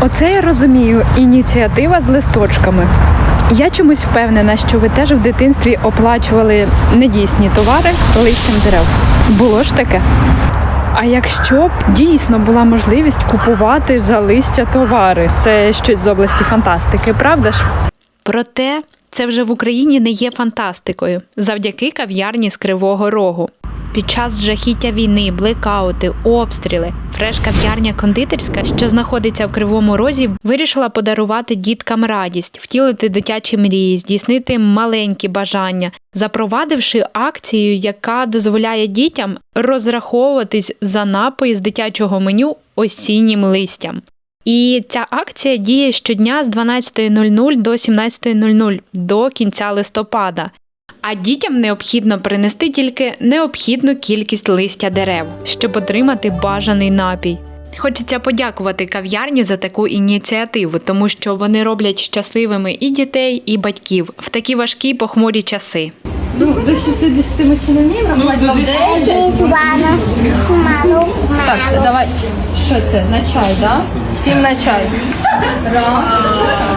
Оце я розумію. Ініціатива з листочками. Я чомусь впевнена, що ви теж в дитинстві оплачували недійсні товари листям дерев. Було ж таке? А якщо б дійсно була можливість купувати за листя товари, це щось з області фантастики, правда ж? Проте це вже в Україні не є фантастикою завдяки кав'ярні з Кривого Рогу. Під час жахіття війни, блекаути, обстріли, фреш-кав'ярня кондитерська, що знаходиться в Кривому Розі, вирішила подарувати діткам радість, втілити дитячі мрії, здійснити маленькі бажання, запровадивши акцію, яка дозволяє дітям розраховуватись за напої з дитячого меню осіннім листям. І ця акція діє щодня з 12.00 до 17.00 до кінця листопада. А дітям необхідно принести тільки необхідну кількість листя дерев, щоб отримати бажаний напій. Хочеться подякувати кав'ярні за таку ініціативу, тому що вони роблять щасливими і дітей, і батьків в такі важкі похмурі часи. Ну, до 60 ми ще не вміємо. Ну, 10. Фумано, фумано, Так, давай. Що це? На чай, да? Всім на чай. Раз.